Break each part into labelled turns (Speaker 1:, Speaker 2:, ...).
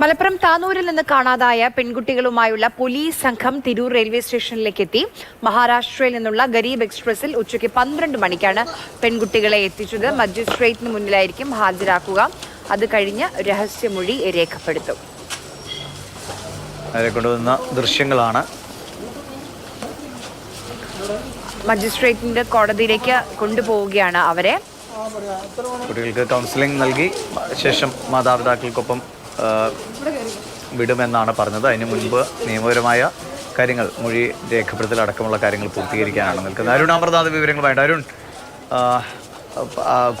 Speaker 1: മലപ്പുറം താനൂരിൽ നിന്ന് കാണാതായ പെൺകുട്ടികളുമായുള്ള പോലീസ് സംഘം തിരൂർ റെയിൽവേ സ്റ്റേഷനിലേക്ക് എത്തി മഹാരാഷ്ട്രയിൽ നിന്നുള്ള ഗരീബ് എക്സ്പ്രസിൽ ഉച്ചയ്ക്ക് പന്ത്രണ്ട് മണിക്കാണ് പെൺകുട്ടികളെ എത്തിച്ചത്. മജിസ്ട്രേറ്റിന് മുന്നിലായിരിക്കും ഹാജരാക്കുക. അത് കഴിഞ്ഞ് രഹസ്യമൊഴി രേഖപ്പെടുത്തും.
Speaker 2: അവരെ കൊണ്ടുവന്ന ദൃശ്യങ്ങളാണ്.
Speaker 1: മജിസ്ട്രേറ്റിന്റെ കോടതിയിലേക്ക് കൊണ്ടുപോവുകയാണ് അവരെ.
Speaker 2: കുട്ടികൾക്ക് കൗൺസിലിംഗ് നൽകി. ശേഷം മാതാപിതാക്കൾക്കൊപ്പം വിടുമെന്നാണ് പറഞ്ഞത്. അതിന് മുൻപ് നിയമപരമായ കാര്യങ്ങൾ മൊഴി രേഖപ്പെടുത്തൽ അടക്കമുള്ള കാര്യങ്ങൾ പൂർത്തീകരിക്കാനാണ് നിൽക്കുന്നത്. അരുൺ അമർനാഥ് വിവരങ്ങളുമായിട്ട്. അരുൺ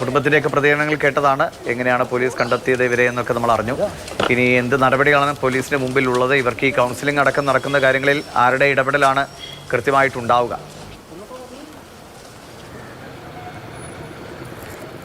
Speaker 2: കുടുംബത്തിലേക്ക് പ്രതികരണങ്ങൾ കേട്ടതാണ്. എങ്ങനെയാണ് പോലീസ് കണ്ടെത്തിയത് ഇവരെ എന്നൊക്കെ നമ്മൾ അറിഞ്ഞു. ഇനി എന്ത് നടപടികളാണ് പോലീസിന് മുമ്പിലുള്ളത്? ഇവർക്ക് ഈ കൗൺസിലിംഗ് അടക്കം നടക്കുന്ന കാര്യങ്ങളിൽ ആരുടെ ഇടപെടലാണ് കൃത്യമായിട്ടുണ്ടാവുക?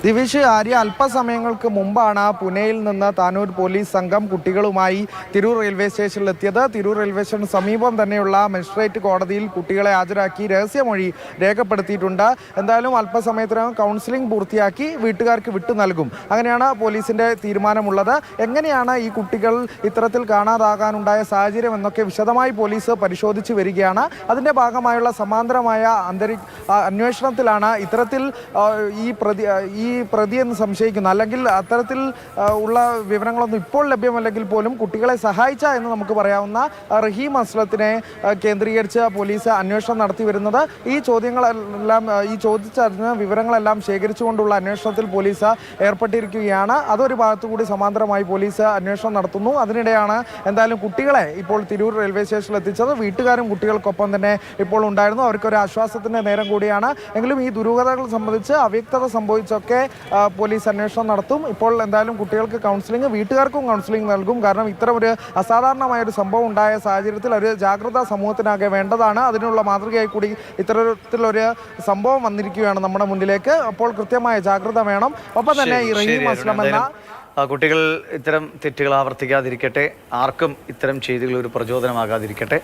Speaker 3: ദിവിഷ് ആര്യ അല്പസമയങ്ങൾക്ക് മുമ്പാണ് പുനെയിൽ നിന്ന് താനൂർ പോലീസ് സംഘം കുട്ടികളുമായി തിരൂർ റെയിൽവേ സ്റ്റേഷനിലെത്തിയത്. തിരൂർ റെയിൽവേ സ്റ്റേഷന് സമീപം തന്നെയുള്ള മജിസ്ട്രേറ്റ് കോടതിയിൽ കുട്ടികളെ ഹാജരാക്കി രഹസ്യമൊഴി രേഖപ്പെടുത്തിയിട്ടുണ്ട്. എന്തായാലും അല്പസമയത്തിനകം കൗൺസിലിംഗ് പൂർത്തിയാക്കി വീട്ടുകാർക്ക് വിട്ടു നൽകും. അങ്ങനെയാണ് പോലീസിന്റെ തീരുമാനമുള്ളത്. എങ്ങനെയാണ് ഈ കുട്ടികൾ ഇത്തരത്തിൽ കാണാതാകാനുണ്ടായ സാഹചര്യം എന്നൊക്കെ വിശദമായി പോലീസ് പരിശോധിച്ച് വരികയാണ്. അതിന്റെ ഭാഗമായുള്ള സമാന്തരമായ അന്തരി അന്വേഷണത്തിലാണ് ഇത്തരത്തിൽ ഈ പ്രതി ആ, ഈ പ്രതി എന്ന് സംശയിക്കുന്നു. അല്ലെങ്കിൽ അത്തരത്തിൽ ഉള്ള വിവരങ്ങളൊന്നും ഇപ്പോൾ ലഭ്യമല്ലെങ്കിൽ പോലും കുട്ടികളെ സഹായിച്ച എന്ന് നമുക്ക് പറയാവുന്ന റഹീം അസ്ലത്തിനെ കേന്ദ്രീകരിച്ച് പോലീസ് അന്വേഷണം നടത്തി വരുന്നത്. ഈ ചോദ്യങ്ങളെല്ലാം ഈ ചോദിച്ചറിഞ്ഞ വിവരങ്ങളെല്ലാം ശേഖരിച്ചുകൊണ്ടുള്ള അന്വേഷണത്തിൽ പോലീസ് ഏർപ്പെട്ടിരിക്കുകയാണ്. അതൊരു ഭാഗത്തുകൂടി സമാന്തരമായി പോലീസ് അന്വേഷണം നടത്തുന്നു. അതിനിടെയാണ് എന്തായാലും കുട്ടികളെ ഇപ്പോൾ തിരൂർ റെയിൽവേ സ്റ്റേഷനിൽ എത്തിച്ചത്. വീട്ടുകാരും കുട്ടികൾക്കൊപ്പം തന്നെ ഇപ്പോൾ ഉണ്ടായിരുന്നു. അവർക്കൊരു ആശ്വാസത്തിന്റെ നേരം കൂടിയാണ്. എങ്കിലും ഈ ദുരൂഹതകൾ സംബന്ധിച്ച് അവ്യക്തത സംഭവിച്ചൊക്കെ ആ, പോലീസ് അന്വേഷണം നടത്തും. ഇപ്പോൾ എന്തായാലും കുട്ടികൾക്ക് കൗൺസിലിംഗ് വീട്ടുകാർക്കും കൗൺസിലിംഗ് നൽകും. കാരണം ഇത്തരം ഒരു അസാധാരണമായ ഒരു സംഭവം ഉണ്ടായ സാഹചര്യത്തിൽ ഒരു ജാഗ്രത സമൂഹത്തിനാകെ വേണ്ടതാണ്. അതിനുള്ള മാതൃകയായി കൂടി ഇത്തരത്തിലൊരു സംഭവം വന്നിരിക്കുകയാണ് നമ്മുടെ മുന്നിലേക്ക്. അപ്പോൾ കൃത്യമായ ജാഗ്രത വേണം. ഒപ്പം തന്നെ ഈ റഹീം അസ്ലം എന്ന
Speaker 2: കുട്ടികൾ ഇത്തരം തെറ്റുകൾ ആവർത്തിക്കാതിരിക്കട്ടെ. ആർക്കും ഇത്തരം ചെയ്തികൾ ഒരു പ്രചോദനമാകാതിരിക്കട്ടെ.